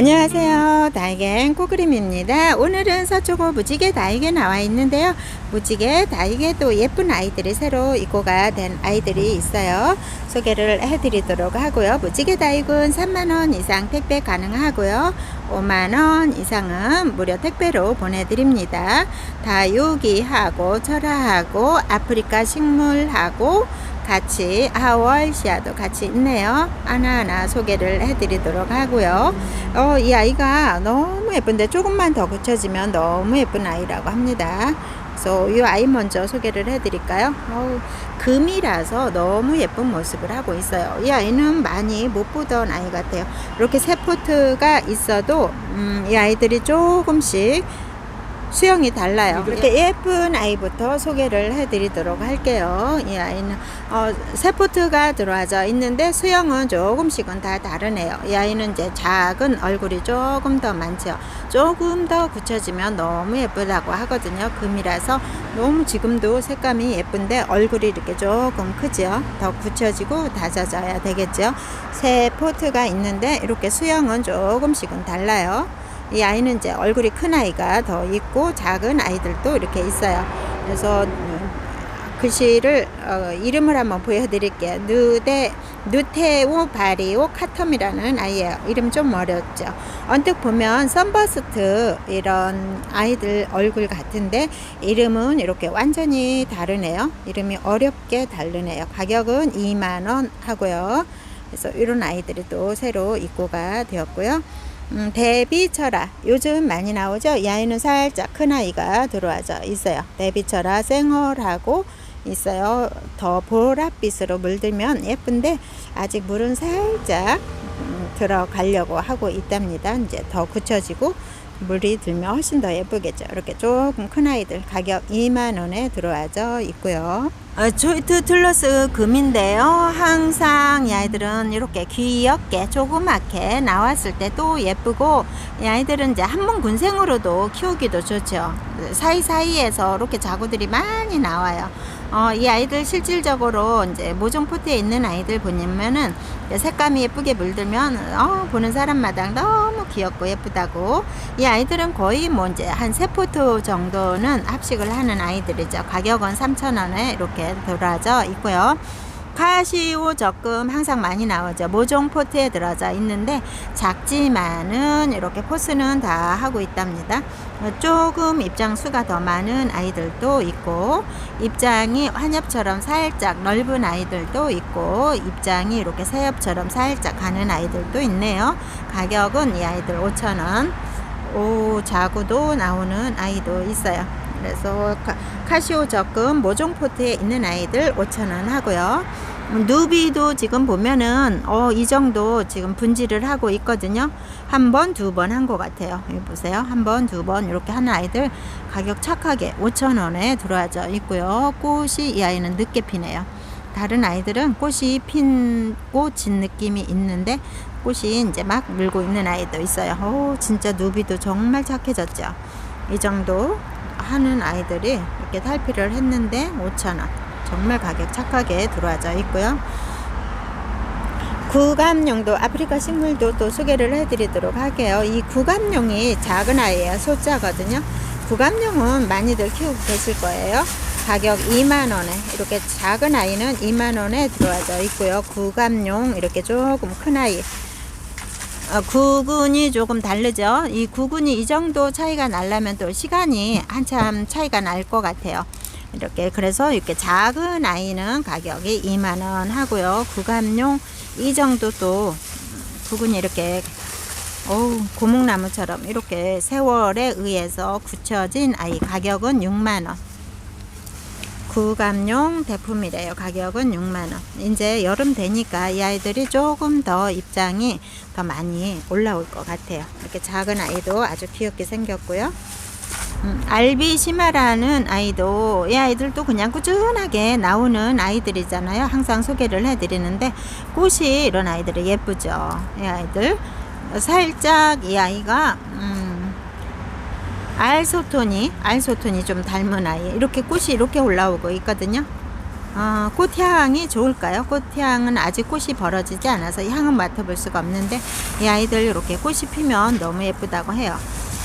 안녕하세요. 다이겐 코그림입니다. 오늘은 서초고 무지개 다이게 나와 있는데요. 무지개 다이게 또 예쁜 아이들이 새로 입고가 된 아이들이 있어요. 소개를 해드리도록 하고요. 무지개 다이군 3만원 이상 택배 가능하고요. 5만원 이상은 무료 택배로 보내드립니다. 다육이하고 철화하고 아프리카 식물하고 같이 하월시아도 같이 있네요. 하나하나 소개를 해드리도록 하고요. 어, 이 아이가 너무 예쁜데 조금만 더 굳혀지면 너무 예쁜 아이라고 합니다. 그래서 이 아이 먼저 소개를 해드릴까요? 어, 금이라서 너무 예쁜 모습을 하고 있어요. 이 아이는 많이 못 보던 아이 같아요. 이렇게 세 포트가 있어도 음, 이 아이들이 조금씩 수영이 달라요. 이렇게 예쁜 아이부터 소개를 해드리도록 할게요. 이 아이는 어, 세포트가 들어와져 있는데 수영은 조금씩은 다 다르네요. 이 아이는 이제 작은 얼굴이 조금 더 많죠. 조금 더 굳혀지면 너무 예쁘다고 하거든요. 금이라서 너무 지금도 색감이 예쁜데 얼굴이 이렇게 조금 크죠. 더 굳혀지고 다져져야 되겠죠. 세 포트가 있는데 이렇게 수영은 조금씩은 달라요. 이 아이는 이제 얼굴이 큰 아이가 더 있고 작은 아이들도 이렇게 있어요. 그래서 글씨를 어, 이름을 한번 보여드릴게요. 느데 누테오 바리오 카텀이라는 아이예요. 이름 좀 어렵죠. 언뜻 보면 썬버스트 이런 아이들 얼굴 같은데 이름은 이렇게 완전히 다르네요. 이름이 어렵게 다르네요. 가격은 2만 원 하고요. 그래서 이런 아이들이 또 새로 입고가 되었고요. 음, 데비철아 요즘 많이 나오죠. 이 아이는 살짝 큰 아이가 들어와져 있어요. 데비철아 생얼하고 있어요. 더 보랏빛으로 물들면 예쁜데 아직 물은 살짝 음, 들어가려고 하고 있답니다. 이제 더 굳혀지고 물이 들면 훨씬 더 예쁘겠죠. 이렇게 조금 큰 아이들 가격 2만 원에 들어와져 있고요. 어, 조이트 툴러스 금인데요. 항상 이 아이들은 이렇게 귀엽게 조그맣게 나왔을 때 또 예쁘고 이 아이들은 이제 한문 군생으로도 키우기도 좋죠. 사이사이에서 이렇게 자구들이 많이 나와요. 어, 이 아이들 실질적으로 이제 모종 포트에 있는 아이들 보면은 색감이 예쁘게 물들면 어, 보는 사람마다 너무 귀엽고 예쁘다고 이 아이들은 거의 뭐 이제 한 세 포트 정도는 합식을 하는 아이들이죠. 가격은 3,000원에 이렇게 돌아져 있고요. 카시오 적금 항상 많이 나오죠. 모종 포트에 들어져 있는데 작지만은 이렇게 포스는 다 하고 있답니다. 조금 입장 수가 더 많은 아이들도 있고 입장이 환엽처럼 살짝 넓은 아이들도 있고 입장이 이렇게 새엽처럼 살짝 가는 아이들도 있네요. 가격은 이 아이들 5,000원. 오 자구도 나오는 아이도 있어요. 그래서 카시오 적금 모종 포트에 있는 아이들 5,000원 하고요. 누비도 지금 보면은 어, 이 정도 지금 분질을 하고 있거든요. 한 번, 두 번 한 것 같아요. 여기 보세요. 한 번, 두 번 이렇게 하는 아이들 가격 착하게 5,000원에 들어와져 있고요. 꽃이 이 아이는 늦게 피네요. 다른 아이들은 꽃이 핀고 진 느낌이 있는데 꽃이 이제 막 물고 있는 아이도 있어요. 오, 진짜 누비도 정말 착해졌죠. 이 정도 하는 아이들이 이렇게 탈피를 했는데 5,000원. 정말 가격 착하게 들어와져 있고요. 구감용도 아프리카 식물도 또 소개를 해드리도록 할게요. 이 구감용이 작은 아이예요. 소자거든요. 구감용은 많이들 키우고 계실 거예요. 가격 2만원에 이렇게 작은 아이는 2만원에 들어와져 있고요. 구감용 이렇게 조금 큰 아이 어, 구근이 조금 다르죠. 이 구근이 이 정도 차이가 날려면 또 시간이 한참 차이가 날 것 같아요. 이렇게 그래서 이렇게 작은 아이는 가격이 2만 원 하고요. 구감용 이 정도 또 구근이 이렇게 어우 고목나무처럼 이렇게 세월에 의해서 굳혀진 아이 가격은 6만 원. 구감용 대품이래요. 가격은 6만원. 이제 여름 되니까 이 아이들이 조금 더 입장이 더 많이 올라올 것 같아요. 이렇게 작은 아이도 아주 귀엽게 생겼고요. 음, 알비 시마라는 아이도 이 아이들도 그냥 꾸준하게 나오는 아이들이잖아요. 항상 소개를 해드리는데 꽃이 이런 아이들이 예쁘죠. 이 아이들 살짝 이 아이가 음, 알소톤이 알소톤이 좀 닮은 아이 이렇게 꽃이 이렇게 올라오고 있거든요. 어, 꽃 향이 좋을까요? 꽃 향은 아직 꽃이 벌어지지 않아서 향은 맡아볼 수가 없는데 이 아이들 이렇게 꽃이 피면 너무 예쁘다고 해요.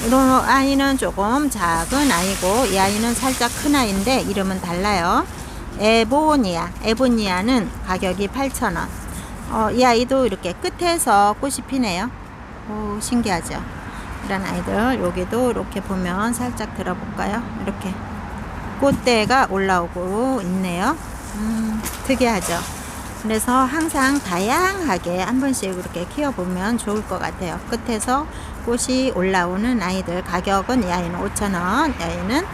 이 아이는 조금 작은 아이고 이 아이는 살짝 큰 아이인데 이름은 달라요. 에보니아. 에보니아는 가격이 8,000원. 어, 이 아이도 이렇게 끝에서 꽃이 피네요. 오, 신기하죠? 이런 아이들 여기도 이렇게 보면 살짝 들어볼까요? 이렇게 꽃대가 올라오고 있네요. 음, 특이하죠? 그래서 항상 다양하게 한 번씩 이렇게 키워보면 좋을 것 같아요. 끝에서 꽃이 올라오는 아이들 가격은 이 아이는 5,000원, 이 아이는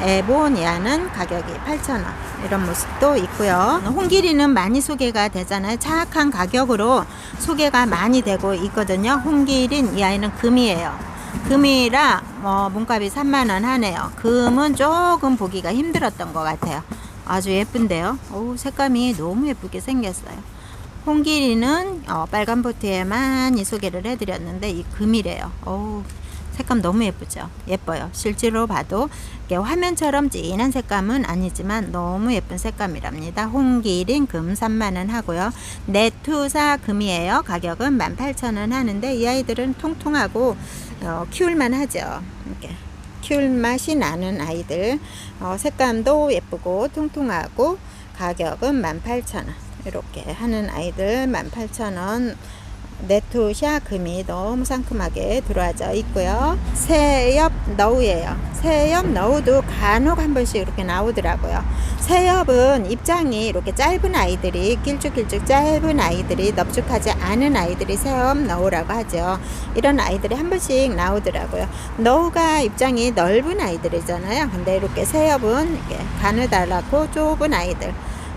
에보니아는 가격이 8,000원 이런 모습도 있고요. 홍길이는 많이 소개가 되잖아요. 착한 가격으로 소개가 많이 되고 있거든요. 홍길인 이 아이는 금이에요. 금이라 뭐 몸값이 3만 원 하네요. 금은 조금 보기가 힘들었던 것 같아요. 아주 예쁜데요. 오, 색감이 너무 예쁘게 생겼어요. 홍길이는 어, 빨간 보트에 많이 소개를 해드렸는데 이 금이래요. 오, 색감 너무 예쁘죠? 예뻐요. 실제로 봐도 화면처럼 진한 색감은 아니지만 너무 예쁜 색감이랍니다. 홍기린 금 3만원 하고요. 네투사 금이에요. 가격은 18,000원 하는데 이 아이들은 통통하고 어, 키울만 하죠. 이렇게 키울 맛이 나는 아이들. 어, 색감도 예쁘고 통통하고 가격은 18,000원. 이렇게 하는 아이들 18,000원 네토샤 금이 너무 상큼하게 들어와져 있고요. 새엽 너우예요. 새엽 너우도 간혹 한 번씩 이렇게 나오더라고요. 새엽은 입장이 이렇게 짧은 아이들이 길쭉길쭉 짧은 아이들이 넙죽하지 않은 아이들이 새엽 너우라고 하죠. 이런 아이들이 한 번씩 나오더라고요. 너우가 입장이 넓은 아이들이잖아요. 근데 이렇게 새엽은 이렇게 가느다랗고 좁은 아이들.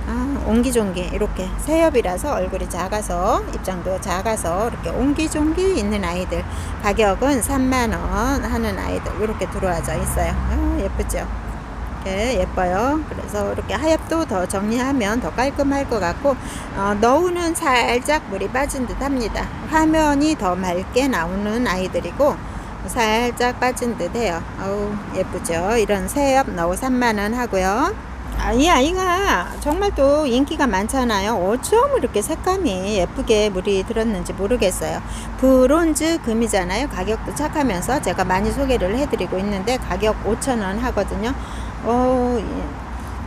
아, 옹기종기 이렇게 새엽이라서 얼굴이 작아서 입장도 작아서 이렇게 옹기종기 있는 아이들. 가격은 3만원 하는 아이들 이렇게 들어와져 있어요. 아, 예쁘죠? 이렇게 예뻐요. 그래서 이렇게 하엽도 더 정리하면 더 깔끔할 것 같고 어, 너우는 살짝 물이 빠진 듯 합니다. 화면이 더 맑게 나오는 아이들이고 살짝 빠진 듯 해요. 어우 예쁘죠? 이런 새엽 너우 3만원 하고요 아, 이 아이가 정말 또 인기가 많잖아요. 어쩜 이렇게 색감이 예쁘게 물이 들었는지 모르겠어요. 브론즈 금이잖아요. 가격도 착하면서 제가 많이 소개를 해드리고 있는데 가격 5,000원 하거든요. 어,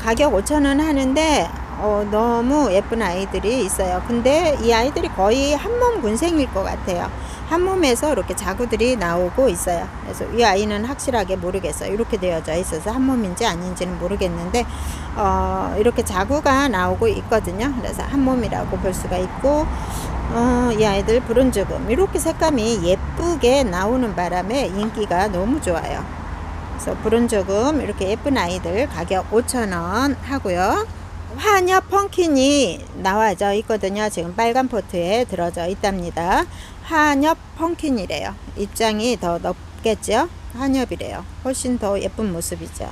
가격 5,000원 하는데 어, 너무 예쁜 아이들이 있어요. 근데 이 아이들이 거의 한몸 군생일 것 같아요. 한 몸에서 이렇게 자구들이 나오고 있어요. 그래서 이 아이는 확실하게 모르겠어요. 이렇게 되어져 있어서 한 몸인지 아닌지는 모르겠는데 어, 이렇게 자구가 나오고 있거든요. 그래서 한 몸이라고 볼 수가 있고 어, 이 아이들 브론즈금 이렇게 색감이 예쁘게 나오는 바람에 인기가 너무 좋아요. 그래서 브론즈금 이렇게 예쁜 아이들 가격 5,000원 하고요. 환엽 펑킨이 나와져 있거든요. 지금 빨간 포트에 들어져 있답니다. 한엽 펑킨이래요. 입장이 더 넓겠죠? 한엽이래요. 훨씬 더 예쁜 모습이죠.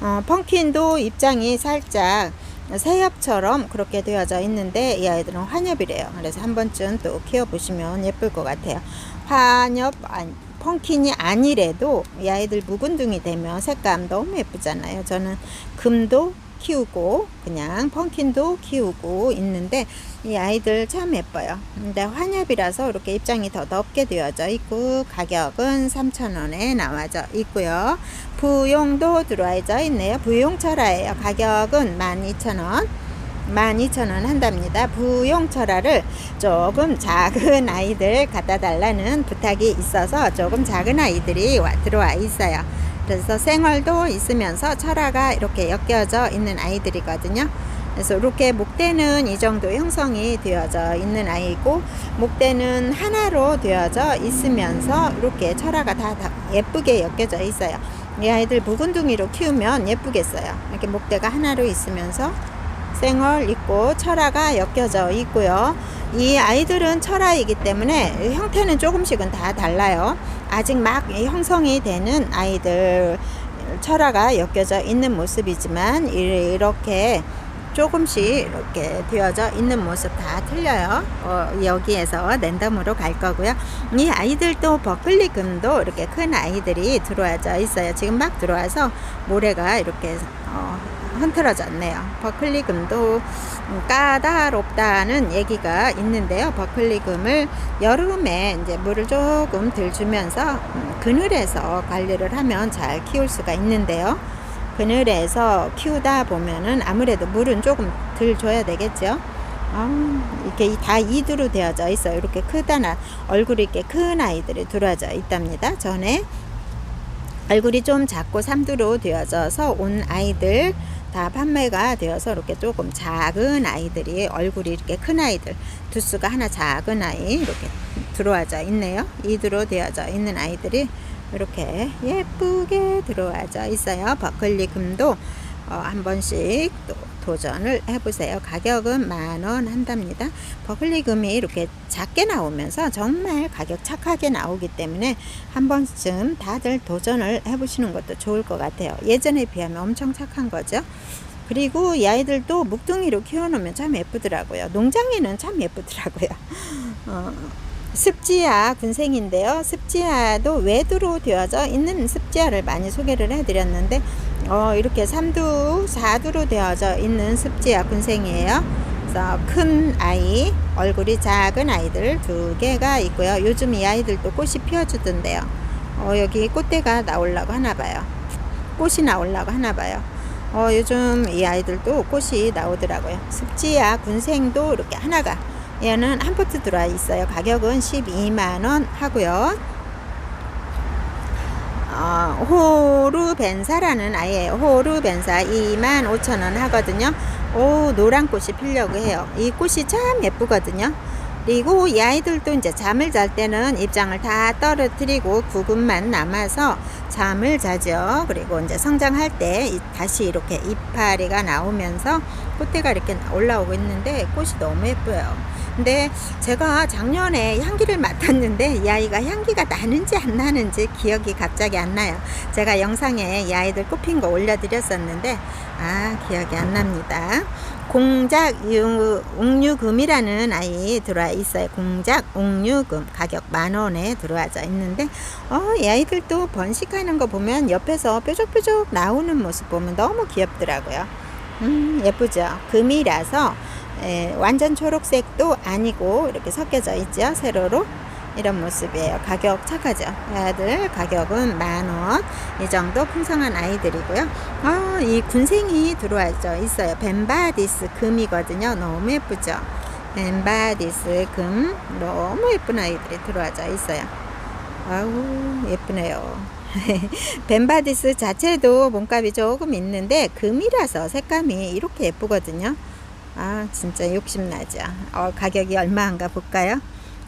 어, 펑킨도 입장이 살짝 새엽처럼 그렇게 되어져 있는데 이 아이들은 환엽이래요. 그래서 한 번쯤 또 키워보시면 예쁠 것 같아요. 환엽, 아니, 펑킨이 아니래도 이 아이들 묵은둥이 되면 색감 너무 예쁘잖아요. 저는 금도 키우고 그냥 펑킨도 키우고 있는데 이 아이들 참 예뻐요. 근데 환엽이라서 이렇게 입장이 더 넓게 되어져 있고 가격은 3,000원에 나와져 있고요. 부용도 들어와져 있네요. 부용 철화예요. 가격은 12,000원. 12,000원 한답니다. 부용철화를 조금 작은 아이들 갖다 달라는 부탁이 있어서 조금 작은 아이들이 들어와 있어요. 그래서 생얼도 있으면서 철화가 이렇게 엮여져 있는 아이들이거든요. 그래서 이렇게 목대는 이 정도 형성이 되어져 있는 아이고 목대는 하나로 되어져 있으면서 이렇게 철화가 다, 다 예쁘게 엮여져 있어요. 이 아이들 묵은둥이로 키우면 예쁘겠어요. 이렇게 목대가 하나로 있으면서 생얼 있고 철화가 엮여져 있고요. 이 아이들은 철화이기 때문에 형태는 조금씩은 다 달라요. 아직 막 형성이 되는 아이들 철화가 엮여져 있는 모습이지만 이렇게 조금씩 이렇게 되어져 있는 모습 다 틀려요. 어, 여기에서 랜덤으로 갈 거고요. 이 아이들도 버클리 금도 이렇게 큰 아이들이 들어와져 있어요. 지금 막 들어와서 모래가 이렇게 어, 흔들어졌네요. 버클리금도 음, 까다롭다는 얘기가 있는데요. 버클리금을 여름에 이제 물을 조금 들 주면서 음, 그늘에서 관리를 하면 잘 키울 수가 있는데요. 그늘에서 키우다 보면은 아무래도 물은 조금 덜 줘야 되겠죠. 아, 이렇게 다 이두로 되어져 있어요. 이렇게 크다나 얼굴이 이렇게 큰 아이들이 들어져 있답니다. 전에 얼굴이 좀 작고 삼두로 되어져서 온 아이들 다 판매가 되어서 이렇게 조금 작은 아이들이 얼굴이 이렇게 큰 아이들 두수가 하나 작은 아이 이렇게 들어와져 있네요. 이두로 되어져 있는 아이들이 이렇게 예쁘게 들어와져 있어요. 버클리 금도 어, 한 번씩 또 도전을 해보세요. 가격은 만 원 한답니다. 버클리 금이 이렇게 작게 나오면서 정말 가격 착하게 나오기 때문에 한 번쯤 다들 도전을 해보시는 것도 좋을 것 같아요. 예전에 비하면 엄청 착한 거죠. 그리고 이 아이들도 묵둥이로 키워놓으면 참 예쁘더라고요. 농장에는 참 예쁘더라고요. 어, 습지야 군생인데요. 습지야도 외두로 되어져 있는 습지야를 많이 소개를 해드렸는데 어, 이렇게 3두, 4두로 되어져 있는 습지야 군생이에요. 그래서 큰 아이, 얼굴이 작은 아이들 두 개가 있고요. 요즘 이 아이들도 꽃이 피어주던데요. 어, 여기 꽃대가 나오려고 하나 봐요. 꽃이 나오려고 하나 봐요. 어, 요즘 이 아이들도 꽃이 나오더라고요. 습지야 군생도 이렇게 하나가 얘는 한 포트 들어와 있어요. 가격은 12만원 하고요. 어, 호루벤사라는 아이예요. 호루벤사 25,000원 하거든요. 오, 노란 꽃이 피려고 해요. 이 꽃이 참 예쁘거든요. 그리고 이 아이들도 이제 잠을 잘 때는 입장을 다 떨어뜨리고 구근만 남아서 잠을 자죠. 그리고 이제 성장할 때 다시 이렇게 이파리가 나오면서 꽃대가 이렇게 올라오고 있는데 꽃이 너무 예뻐요. 근데 제가 작년에 향기를 맡았는데 이 아이가 향기가 나는지 안 나는지 기억이 갑자기 안 나요. 제가 영상에 이 아이들 꽃핀 거 올려드렸었는데 아 기억이 안 납니다. 공작 옥류금이라는 아이 들어와 있어요. 공작 옥류금 가격 만 원에 들어와져 있는데 어, 이 아이들도 번식하는 거 보면 옆에서 뾰족뾰족 나오는 모습 보면 너무 귀엽더라고요. 음 예쁘죠. 금이라서 예, 완전 초록색도 아니고 이렇게 섞여져 있죠. 세로로. 이런 모습이에요. 가격 착하죠. 아들 가격은 만원. 이 정도 풍성한 아이들이고요. 아, 이 군생이 들어와. 있어요. 벤바디스 금이거든요. 너무 예쁘죠. 벤바디스 금. 너무 예쁜 아이들이 들어와져 있어요. 아우, 예쁘네요. 벤바디스 자체도 몸값이 조금 있는데 금이라서 색감이 이렇게 예쁘거든요. 아 진짜 욕심나죠. 어, 가격이 얼마인가 볼까요?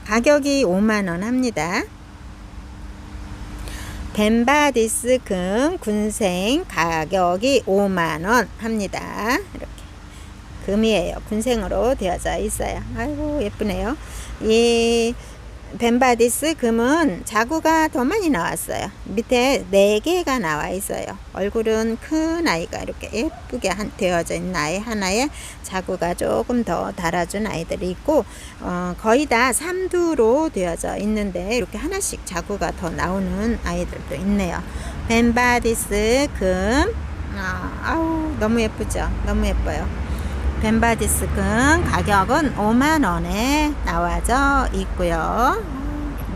가격이 5만원 합니다. 벤바디스 금 군생 가격이 5만원 합니다. 이렇게. 금이에요. 군생으로 되어져 있어요. 아이고 예쁘네요. 이 벤바디스 금은 자구가 더 많이 나왔어요. 밑에 4개가 나와 있어요. 얼굴은 큰 아이가 이렇게 예쁘게 한, 되어져 있는 아이 하나에 자구가 조금 더 달아준 아이들이 있고 어, 거의 다 3두로 되어져 있는데 이렇게 하나씩 자구가 더 나오는 아이들도 있네요. 벤바디스 금 아, 아우 너무 예쁘죠? 너무 예뻐요. 벤바디스금 가격은 5만원에 나와져 있고요.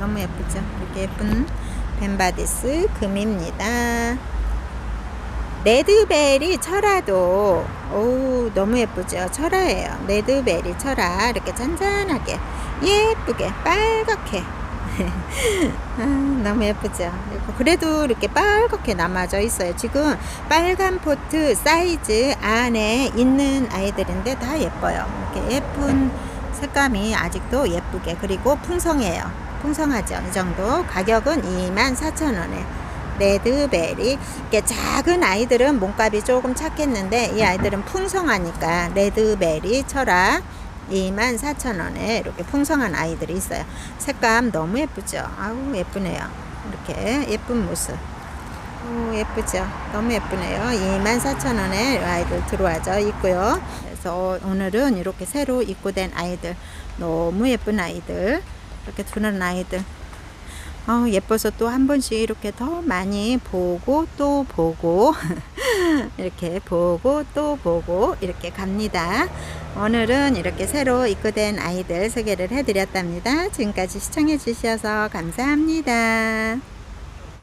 너무 예쁘죠? 이렇게 예쁜 벤바디스 금입니다. 레드베리 철화도 오 너무 예쁘죠? 철화예요. 레드베리 철화. 이렇게 잔잔하게 예쁘게 빨갛게 아, 너무 예쁘죠? 그래도 이렇게 빨갛게 남아져 있어요. 지금 빨간 포트 사이즈 안에 있는 아이들인데 다 예뻐요. 이렇게 예쁜 색감이 아직도 예쁘게 그리고 풍성해요. 풍성하죠? 이 정도? 가격은 24,000원에. 레드베리. 이게 작은 아이들은 몸값이 조금 착했는데 이 아이들은 풍성하니까 레드베리 철학 24,000원에 이렇게 풍성한 아이들이 있어요. 색감 너무 예쁘죠? 아우 예쁘네요. 이렇게 예쁜 모습. 오, 예쁘죠? 너무 예쁘네요. 24,000원에 아이들 들어와져 있고요. 그래서 오늘은 이렇게 새로 입고된 아이들 너무 예쁜 아이들 이렇게 두는 아이들 어, 예뻐서 또 한 번씩 이렇게 더 많이 보고 또 보고 이렇게 보고 또 보고 이렇게 갑니다. 오늘은 이렇게 새로 입고된 아이들 소개를 해드렸답니다. 지금까지 시청해 주셔서 감사합니다.